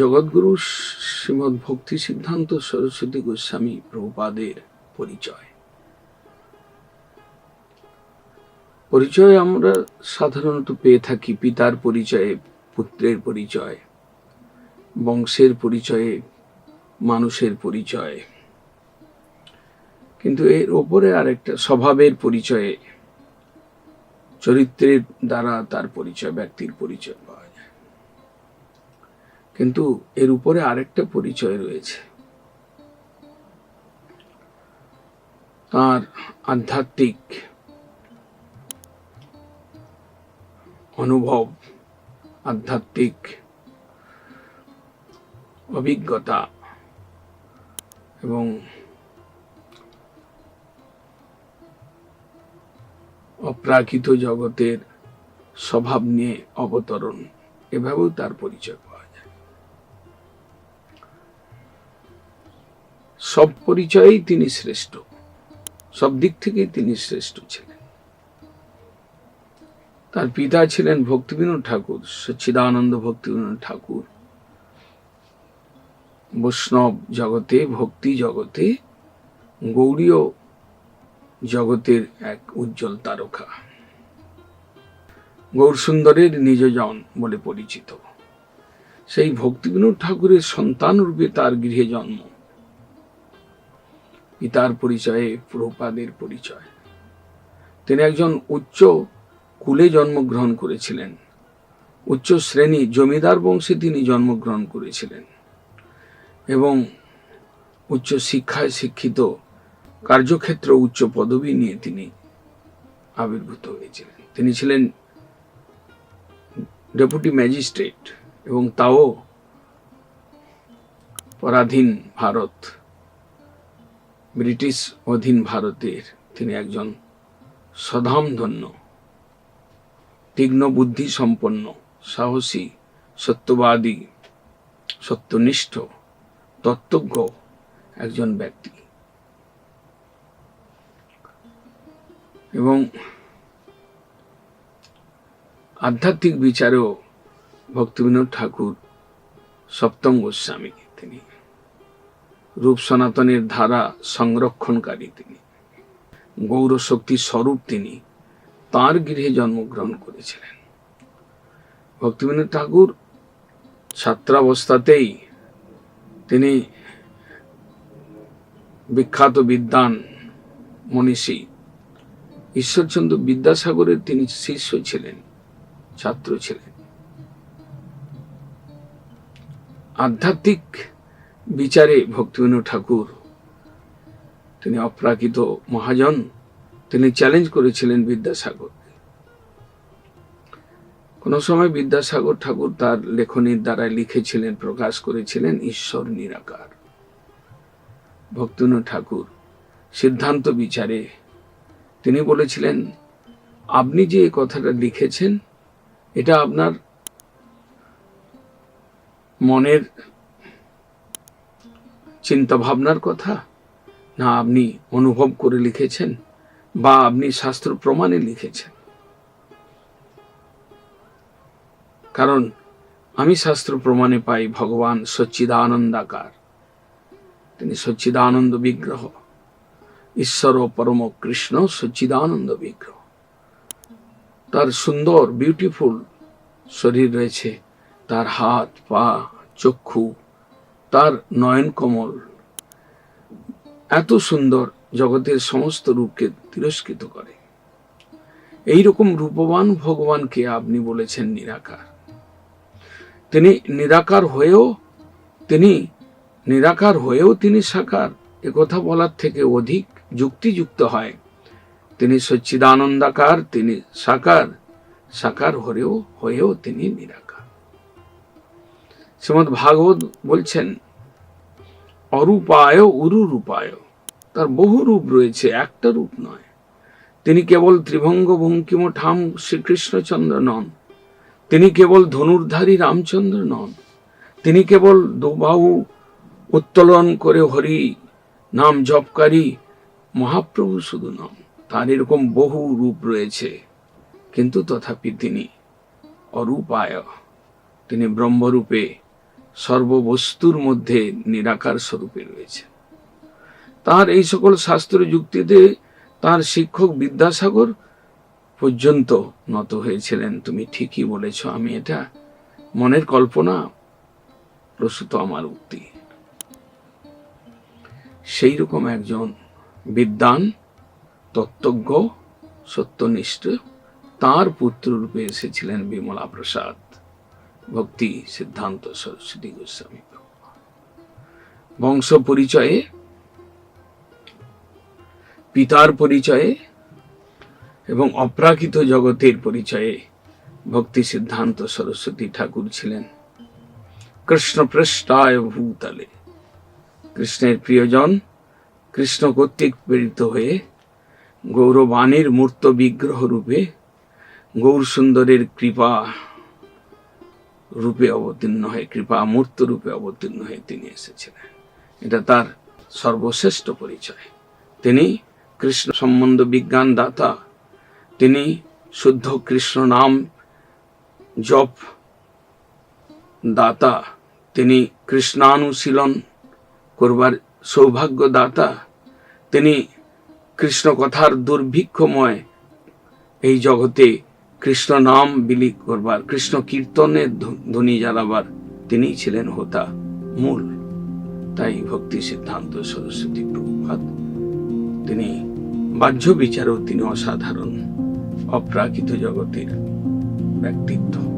জগৎগুরু শ্রীমৎ ভক্তি সিদ্ধান্ত সরস্বতী গোস্বামী প্রভুপাদের পরিচয়। পরিচয় আমরা সাধারণত পেয়ে থাকি পিতার পরিচয়ে, পুত্রের পরিচয়, বংশের পরিচয়ে, মানুষের পরিচয়। কিন্তু এর ওপরে আরেকটা স্বভাবের পরিচয়ে, চরিত্রের দ্বারা তার পরিচয়, ব্যক্তির পরিচয় যায় কিন্তু এর উপরে আরেকটা পরিচয় রয়েছে। তার আধ্যাত্মিক অনুভব, আধ্যাত্মিক অভিজ্ঞতা এবং অপ্রাকৃত জগতের স্বভাব নিয়ে অবতরণ, এভাবেও তার পরিচয়। সব পরিচয়েই তিনি শ্রেষ্ঠ। সব দিক থেকেই তিনি শ্রেষ্ঠ ছিলেন। তার পিতা ছিলেন ভক্তিবিনোদ ঠাকুর, সচ্চিদানন্দ ভক্তিবিনোদ ঠাকুর। বৈষ্ণব জগতে, ভক্তি জগতে, গৌরীয় জগতের এক উজ্জ্বল তারকা। গৌরসুন্দরের নিজজন বলে পরিচিত। সেই ভক্তিবিনোদ ঠাকুরের সন্তান রূপে তার গৃহে জন্ম। পিতার পরিচয়ে প্রপাদের পরিচয়। তিনি একজন উচ্চ কুলে জন্মগ্রহণ করেছিলেন। উচ্চ শ্রেণি জমিদার বংশে তিনি জন্মগ্রহণ করেছিলেন এবং উচ্চ শিক্ষায় শিক্ষিত কার্যক্ষেত্র উচ্চ পদবি নিয়ে তিনি আবির্ভূত হয়েছিলেন। তিনি ছিলেন ডেপুটি ম্যাজিস্ট্রেট এবং তাও পরাধীন ভারত ব্রিটিশ অধীন ভারতের, তিনি একজন সধামধন্য, তীক্ষ্ণ বুদ্ধি সম্পন্ন সাহসী, সত্যবাদী, সত্যনিষ্ঠ, তত্ত্বজ্ঞ একজন ব্যক্তি। এবং আধ্যাত্মিক বিচারেও ভক্তিবিনোদ ঠাকুর সপ্তম গোস্বামী তিনি। রূপ সনাতনের ধারা সংরক্ষণকারী তিনি। গৌর শক্তির স্বরূপ তিনি তার গৃহে জন্মগ্রহণ করেছিলেন। ভক্তিবিনোদ ঠাকুর ছাত্রাবস্থাতেই তিনি বিখ্যাত বিদ্বান মনীষী ঈশ্বরচন্দ্র বিদ্যাসাগরের তিনি শিষ্য ছিলেন, ছাত্র ছিলেন। আধ্যাত্মিক বিচারে ভক্তিবিনোদ ঠাকুর। তিনি অপ্রাকৃত মহাজন, তিনি চ্যালেঞ্জ করেছিলেন বিদ্যাসাগর কোন সময় বিদ্যাসাগর ঠাকুর তার লেখনীর দ্বারা লিখেছিলেন, প্রকাশ করেছিলেন, ঈশ্বর নিরাকার। ভক্তিবিনোদ ঠাকুর সিদ্ধান্ত বিচারে, তিনি বলেছিলেন, আপনি যে কথাটা লিখেছেন, এটা আপনার মনের চিন্তা ভাবনার কথা? না আপনি অনুভব করে লিখেছেন? বা আপনি শাস্ত্র প্রমাণে লিখেছেন? কারণ আমি শাস্ত্র প্রমাণে পাই ভগবান সচ্চিদানন্দাকার। তিনি সচ্চিদানন্দ বিগ্রহ। ঈশ্বর ও পরম কৃষ্ণ সচ্চিদানন্দ বিগ্রহ। তার সুন্দর বিউটিফুল শরীর রয়েছে। তার হাত, পা, চক্ষু তার নয়ন কমল। এত সুন্দর জগতের সমস্ত রূপকে তিরস্কৃত করে। এই রকম রূপবান ভগবানকে আপনি বলেছেন নিরাকার। তিনি নিরাকার হয়েও, তিনি নিরাকার হয়েও তিনি সাকার। কথা বলার থেকে অধিক যুক্তিযুক্ত হয়। তিনি সচ্চিদানন্দাকার, তিনি সাকার সাকার হয়েও হয়েও তিনি নিরাকার। শ্রীমদ ভাগবত বলছেন, অরূপায় উরু রূপায় তার বহু রূপ রয়েছে, একটা রূপ নয়। তিনি কেবল ত্রিভঙ্গ ভঙ্কিম ঠাম শ্রীকৃষ্ণচন্দ্র নন। তিনি কেবল ধনুর্ধারী রামচন্দ্র নন। তিনি কেবল দুবাহু উত্তোলন করে হরি নাম জপকারী মহাপ্রভু শুধু নন। তার এরকম বহু রূপ রয়েছে। কিন্তু তথাপি তিনি অরূপায়। তিনি ব্রহ্মরূপে সর্ববস্তুর মধ্যে নিরাকার স্বরূপে রয়েছে। তার এই সকল শাস্ত্র যুক্তিতে তার শিক্ষক বিদ্যাসাগর পর্যন্ত নত হয়েছিলেন। তুমি ঠিকই বলেছ, আমি এটা মনের কল্পনা প্রসূত আমার উক্তি। সেই রকম একজন বিদ্বান, তত্ত্বজ্ঞ, সত্যনিষ্ঠ, তার পুত্র রূপে এসেছিলেন বিমলা প্রসাদ ভক্তি সিদ্ধান্ত সরস্বতী গোস্বামী বংশ পরিচয়ে, পিতার পরিচয়ে এবং অপ্রাকৃত জগতের পরিচয়ে ভক্তি সিদ্ধান্ত সরস্বতী ঠাকুর ছিলেন। কৃষ্ণ পৃষ্ঠায় ভূতলে। কৃষ্ণের প্রিয়জন কৃষ্ণ কর্তৃক প্রেরিত হয়ে গৌরবাণীর মূর্ত বিগ্রহ রূপে গৌর সুন্দরের কৃপা রূপে অবতীর্ণ হয়ে, কৃপা মূর্ত রূপে অবতীর্ণ হয়ে তিনি এসেছিলেন। এটা তার সর্বশ্রেষ্ঠ পরিচয়। তিনি কৃষ্ণ সম্বন্ধ বিজ্ঞান দাতা। তিনি শুদ্ধ কৃষ্ণ নাম জপ দাতা। তিনি কৃষ্ণানুশীলন করবার সৌভাগ্য দাতা। তিনি কৃষ্ণ কথার দুর্ভিক্ষময় এই জগতে কৃষ্ণ নাম বিলি করবার, কৃষ্ণ কীর্তনের ধ্বনি জ্বালাবার তিনি ছিলেন হোতা মূল। তাই ভক্তি সিদ্ধান্ত সরস্বতী প্রভুপাত তিনি বাহ্য বিচারও তিনি অসাধারণ, অপ্রাকৃত জগতের ব্যক্তিত্ব।